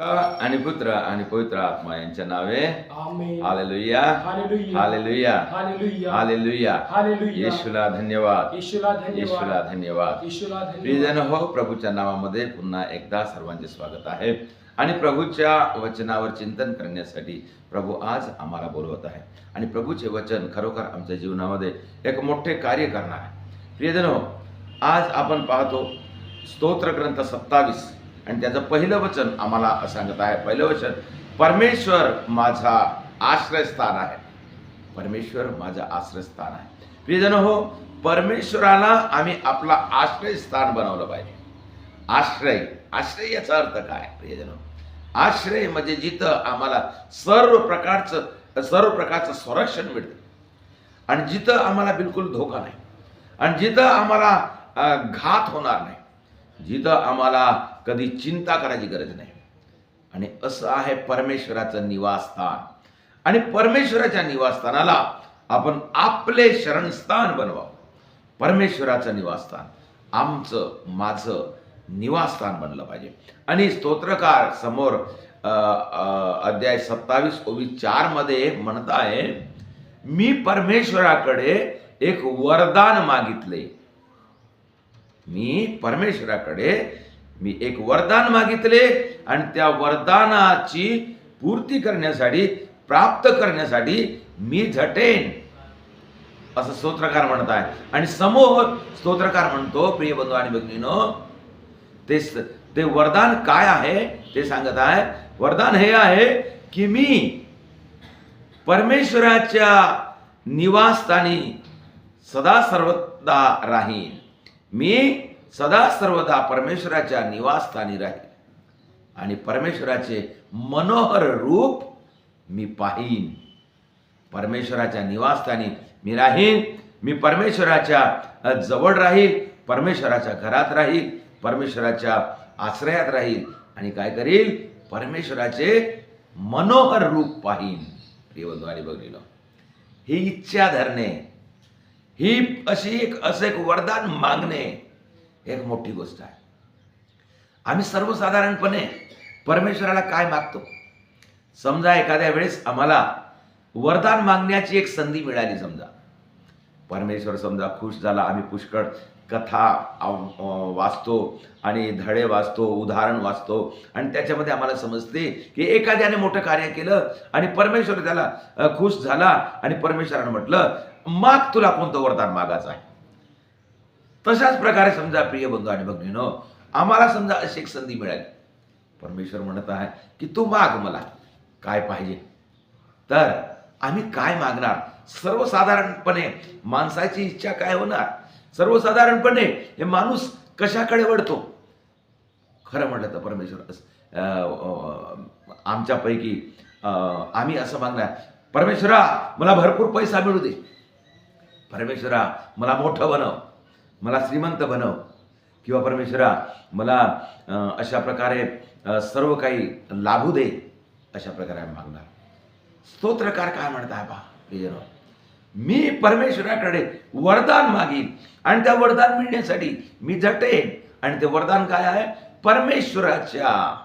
आणि पुत्र आणि पवित्र आत्मा यांच्या नावे? हालेलुया. हालेलुया. हालेलुया. येशूला धन्यवाद. येशूला धन्यवाद. प्रियजन हो प्रभूच्या नावामध्ये पुन्हा एकदा सर्वांचे स्वागत आहे. आणि प्रभूच्या वचनावर चिंतन करण्यासाठी प्रभू आज आम्हाला बोलवत आहे. आणि प्रभूचे वचन खरोखर आमच्या जीवनामध्ये एक मोठे कार्य करणार आहे. प्रियजन हो आज आपण पाहतो स्तोत्र ग्रंथ सत्तावीस. आणि त्याचं पहिलं वचन आम्हाला सांगत आहे. पहिलं वचन परमेश्वर माझा आश्रयस्थान आहे. परमेश्वर माझं आश्रयस्थान आहे. प्रियजन हो परमेश्वराला आम्ही आपला आश्रयस्थान बनवलं पाहिजे. आश्रय आश्रय याचा अर्थ काय प्रियजन? आश्रय म्हणजे जिथं आम्हाला सर्व प्रकारचं सर्व प्रकारचं संरक्षण मिळतं. आणि जिथं आम्हाला बिलकुल धोका नाही. आणि जिथं आम्हाला घात होणार नाही. जिथं आम्हाला कधी चिंता करायची गरज नाही. आणि असं आहे परमेश्वराचं निवासस्थान. आणि परमेश्वराच्या निवासस्थानाला आपण आपले शरणस्थान बनवावं. परमेश्वराचं निवासस्थान. आमचं माझं निवासस्थान बनलं पाहिजे. आणि स्तोत्रकार समोर अध्याय सत्तावीस ओवीस चारमध्ये म्हणत आहे मी परमेश्वराकडे एक वरदान मागितले मी परमेश्वराकडे मी एक वरदान मागितले आणि त्या वरदानाची पूर्ती करण्यासाठी प्राप्त करण्यासाठी मी झटेन. असं स्तोत्रकार म्हणत आहे. आणि समोर स्तोत्रकार म्हणतो प्रिय बंधू आणि भगिनीनो ते स- ते वरदान काय आहे? ते सांगत आहे वरदान हे आहे की मी परमेश्वराच्या निवासस्थानी सदा सर्वदा राहीन. मी सदा सर्वदा परमेश्वराच्या निवासस्थानी राहीन आणि परमेश्वराचे मनोहर रूप मी पाहीन. परमेश्वराच्या निवासस्थानी मी राहीन. मी परमेश्वराच्या जवळ राहील. परमेश्वराच्या घरात राहील. परमेश्वराच्या आश्रयात राहील. आणि काय करील? परमेश्वराचे मनोहर रूप पाहीन. प्रियबंधू आणि ही इच्छा धरणे ही अशी एक असं एक वरदान मागणे एक मोठी गोष्ट आहे. आम्ही सर्वसाधारणपणे परमेश्वराला काय मागतो? समजा एखाद्या वेळेस आम्हाला वरदान मागण्याची एक संधी मिळाली समजा. परमेश्वर समजा खुश झाला आम्ही पुष्कळ कथा वाचतो आणि धडे वाचतो उदाहरण वाचतो. आणि त्याच्यामध्ये आम्हाला समजते की एखाद्याने मोठं कार्य केलं आणि परमेश्वर त्याला खुश झाला आणि परमेश्वरानं म्हटलं माग तुला कोणतं वरदान मागायचं आहे? तशाच प्रकारे समजा प्रिय बंधू आणि भगिनीनो आम्हाला समजा अशी एक संधी मिळाली. परमेश्वर म्हणत आहे की तू माग मला. काय पाहिजे? तर आम्ही काय मागणार? सर्वसाधारणपणे माणसाची इच्छा काय होणार? सर्वसाधारणपणे हे माणूस कशाकडे वळतो? खरं म्हटलं तर परमेश्वर आमच्यापैकी आम्ही असं मागणार. परमेश्वरा मला भरपूर पैसा मिळू दे. परमेश्वरा मला मोठं बनव. मला श्रीमंत बनव. किंवा परमेश्वरा मला अशा प्रकारे सर्व काही लाभू दे अशा प्रकारे आम्ही मागणार. स्तोत्रकार काय म्हणताय आहे हे प्रियजनो मी परमेश्वराकडे वरदान मागीन आणि त्या वरदान मिळण्यासाठी मी झटेन आणि ते वरदान काय आहे? परमेश्वराच्या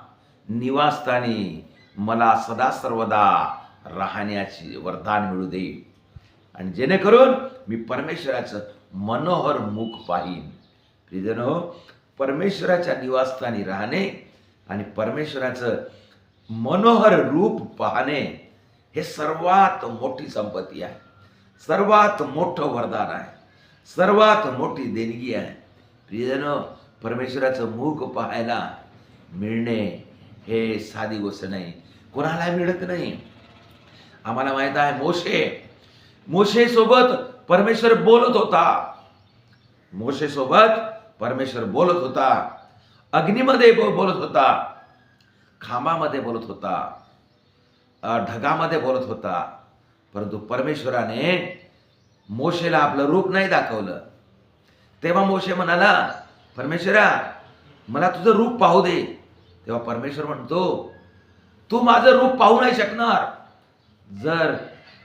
निवासस्थानी मला सदा सर्वदा राहण्याची वरदान मिळू दे. आणि जेणेकरून मी परमेश्वराचं मनोहर मुख पाहीन. प्रियजनो परमेश्वराच्या निवासस्थानी राहणे आणि परमेश्वराचं मनोहर रूप पाहणे हे सर्वात मोठी संपत्ती आहे. सर्वात मोठं वरदान आहे. सर्वात मोठी देणगी आहे. प्रियजन परमेश्वराचं मुख पाहायला मिळणे हे साधी गोष्ट नाही. कोणाला मिळत नाही. आम्हाला माहीत आहे मोशे मोशेसोबत परमेश्वर बोलत होता. मोशेसोबत परमेश्वर बोलत होता. अग्नीमध्ये बोलत होता. खांबामध्ये बोलत होता. ढगामध्ये बोलत होता. परंतु परमेश्वराने मोशेला आपलं रूप नाही दाखवलं. तेव्हा मोशे म्हणाला परमेश्वरा मला तुझं रूप पाहू दे. तेव्हा परमेश्वर म्हणतो तू माझं रूप पाहू नाही शकणार. जर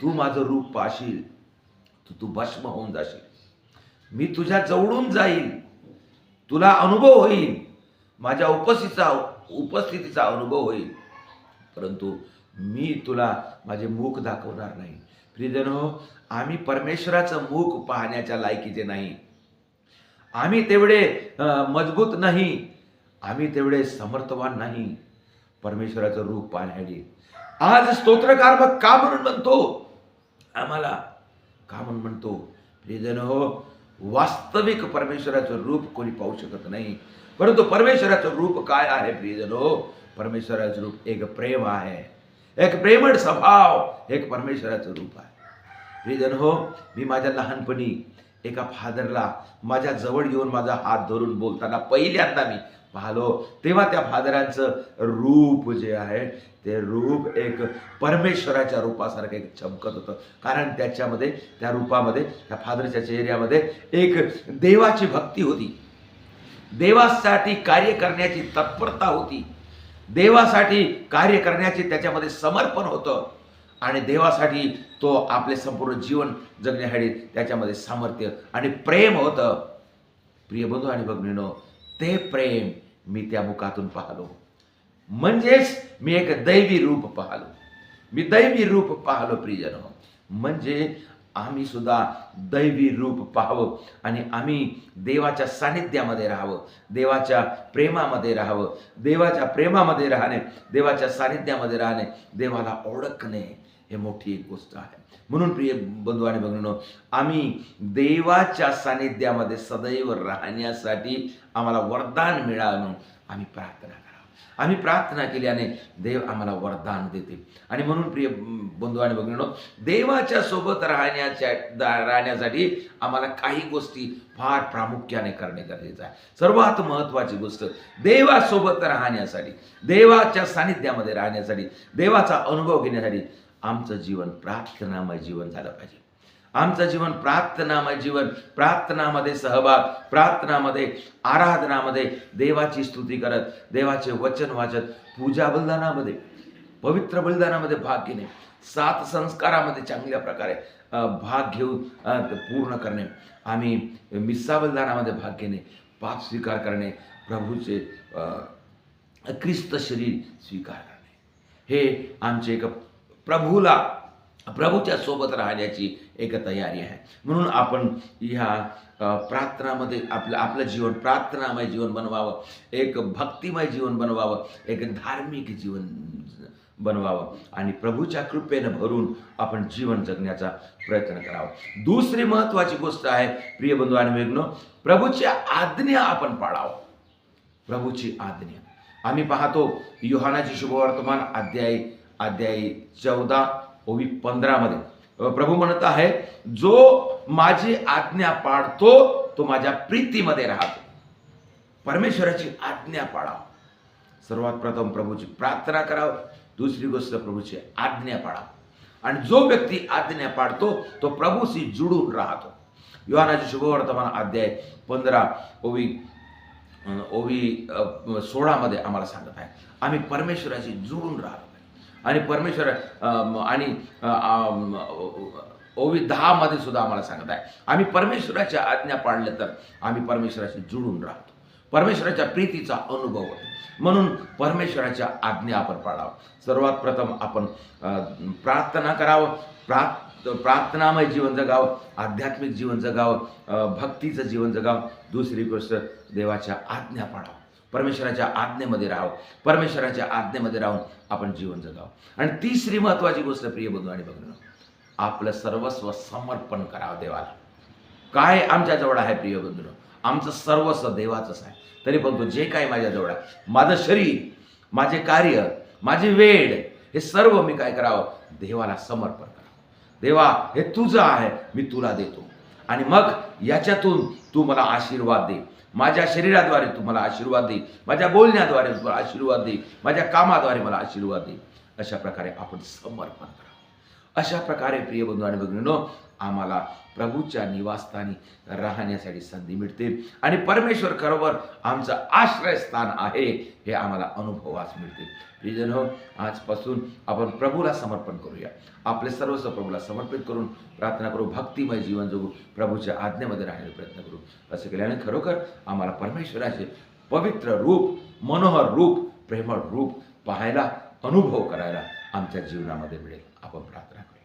तू माझं रूप पाहशील तर तू भस्म होऊन जाशील. मी तुझ्या जवळून जाईल तुला अनुभव होईल. माझ्या उपस्थितीचा उपस्थितीचा अनुभव होईल. परंतु मी तुला माझे मुख दाखवणार नाही. प्रियजन हो आम्ही परमेश्वराचं मुख पाहण्याच्या लायकीचे नाही. आम्ही तेवढे मजबूत नाही. आम्ही तेवढे समर्थवान नाही. परमेश्वराचं रूप पाहण्यासाठी. आज स्तोत्रकार मग का म्हणून म्हणतो? आम्हाला का म्हणून म्हणतो? प्रियजन हो वास्तविक परमेश्वराचं रूप कोणी पाहू शकत नाही. परंतु परमेश्वराचं रूप काय आहे प्रियजन? हो परमेश्वराचं रूप एक प्रेम आहे. एक प्रेमळ स्वभाव एक परमेश्वराचं रूप आहे. प्रियजन हो मी माझ्या लहानपणी एका फादरला माझ्या जवळ येऊन माझा हात धरून बोलताना पहिल्यांदा मी पाहलो. तेव्हा त्या फादरांचं रूप जे आहे ते रूप एक परमेश्वराच्या रूपासारखं एक चमकत होतं. कारण त्याच्यामध्ये त्या रूपामध्ये त्या फादरच्या चेहऱ्यामध्ये एक देवाची भक्ती होती. देवासाठी कार्य करण्याची तत्परता होती. देवासाठी कार्य करण्याचे त्याच्यामध्ये समर्पण होतं. आणि देवासाठी तो आपले संपूर्ण जीवन जगण्यासाठी त्याच्यामध्ये सामर्थ्य आणि प्रेम होतं. प्रिय बंधू आणि भगिनीनो ते प्रेम मी त्या मुखातून पाहलो. म्हणजेच मी एक दैवी रूप पाहलो. मी दैवी रूप पाहलो प्रियजन. म्हणजे आम्ही सुद्धा दैवी रूप पाहावं आणि आम्ही देवाच्या सानिध्यामध्ये राहावं देवाच्या प्रेमामध्ये राहावं देवाच्या प्रेमामध्ये राहणे देवाच्या सानिध्यामध्ये राहणे देवाला ओळखणे हे मोठी एक गोष्ट आहे. म्हणून प्रिय बंधू आणि भगिनीनो आम्ही देवाच्या सानिध्यामध्ये सदैव राहण्यासाठी आम्हाला वरदान मिळावं म्हणून आम्ही प्रार्थना आम्ही प्रार्थना केल्याने देव आम्हाला वरदान देते. आणि म्हणून प्रिय बंधू आणि भगिनीनो देवाच्या सोबत राहण्याच्या राहण्यासाठी आम्हाला काही गोष्टी फार प्रामुख्याने करणे गरजेचं आहे. सर्वात महत्त्वाची गोष्ट देवासोबत राहण्यासाठी देवाच्या सानिध्यामध्ये राहण्यासाठी देवाचा अनुभव घेण्यासाठी आमचं जीवन प्रार्थनामय जीवन झालं पाहिजे. आमचं जीवन प्रार्थनामय जीवन प्रार्थनामध्ये सहभाग प्रार्थनामध्ये आराधनामध्ये देवाची स्तुती करत देवाचे वचन वाचत पूजा बलिदानामध्ये पवित्र बलिदानामध्ये भाग घेणे सात संस्कारामध्ये चांगल्या प्रकारे भाग घेऊन पूर्ण करणे आम्ही मिस्सा बलिदानामध्ये भाग घेणे पाप स्वीकार करणे प्रभूचे ख्रिस्त शरीर स्वीकार करणे. हे आमचे एक प्रभूला प्रभूच्या सोबत राहण्याची एक तयारी आहे. म्हणून आपण ह्या प्रार्थनामध्ये आपलं आपलं जीवन प्रार्थनामय जीवन बनवावं एक भक्तिमय जीवन बनवावं एक धार्मिक जीवन बनवावं आणि प्रभूच्या कृपेनं भरून आपण जीवन जगण्याचा प्रयत्न करावा. दुसरी महत्त्वाची गोष्ट आहे प्रिय बंधू आणि वेगनो प्रभूची आज्ञा आपण पाळावं. प्रभूची आज्ञा. आम्ही पाहतो युहानाची शुभवर्तमान अध्याय अध्याय चौदा ओवी पंधरामध्ये. प्रभू म्हणत आहे जो माझी आज्ञा पाळतो तो माझ्या प्रीतीमध्ये राहतो. परमेश्वराची आज्ञा पाळा. सर्वात प्रथम प्रभूची प्रार्थना करावं. दुसरी गोष्ट प्रभूची आज्ञा पाळा. आणि जो व्यक्ती आज्ञा पाळतो तो प्रभूशी जुडून राहतो. युवानाची शुभवर्तमान अध्याय पंधरा ओवी ओवी सोळामध्ये आम्हाला सांगत आहे आम्ही परमेश्वराशी जुळून राहतो. आणि परमेश्वर आणि ओवी दहामध्ये सुद्धा आम्हाला सांगत आहे. आम्ही परमेश्वराच्या आज्ञा पाळल्या तर आम्ही परमेश्वराशी जुळून राहतो. परमेश्वराच्या प्रीतीचा अनुभव होतो. म्हणून परमेश्वराच्या आज्ञा आपण पाळावं. सर्वात प्रथम आपण प्रार्थना करावं. प्रार्थ प्रार्थनामय जीवन जगावं. आध्यात्मिक जीवन जगावं. भक्तीचं जीवन जगावं. दुसरी गोष्ट देवाच्या आज्ञा पाळावं. परमेश्वराच्या आज्ञेमध्ये राहावं परमेश्वराच्या आज्ञेमध्ये राहून आपण जीवन जगावं. आणि तिसरी महत्त्वाची गोष्ट प्रिय बंधू आणि बघणं. आपलं सर्वस्व समर्पण करावं देवाला. काय आमच्याजवळ आहे प्रिय बंधून? आमचं सर्वस्व देवाचंच आहे. तरी बघतो जे काय माझ्याजवळ आहे. माझं शरीर माझे कार्य माझी वेळ हे सर्व मी काय करावं? देवाला समर्पण करावं. देवा हे तुझं आहे. मी तुला देतो. आणि मग याच्यातून तू मला आशीर्वाद दे. माझ्या शरीराद्वारे तुम्हाला आशीर्वाद दे. माझ्या बोलण्याद्वारे तुम्हाला आशीर्वाद दे. माझ्या कामाद्वारे मला आशीर्वाद दे. अशा प्रकारे आपण समर्पण करावं अशा प्रकारे प्रिय बंधू आणि भगिनीनो आम्हाला प्रभूच्या निवासस्थानी राहण्यासाठी संधी मिळते. आणि परमेश्वर खरोबर आमचं आश्रयस्थान आहे हे आम्हाला अनुभवास मिळते. प्रियजन हो आजपासून आपण प्रभूला समर्पण करूया. आपले सर्वस्व प्रभूला समर्पित करून प्रार्थना करू भक्तिमय जीवन जगू प्रभूच्या आज्ञेमध्ये राहण्याचा प्रयत्न करू. असं केल्याने खरोखर आम्हाला परमेश्वराचे पवित्र रूप मनोहर रूप प्रेमळ रूप पाहायला अनुभव करायला आमच्या जीवनामध्ये मिळेल. आपण प्रार्थना करू.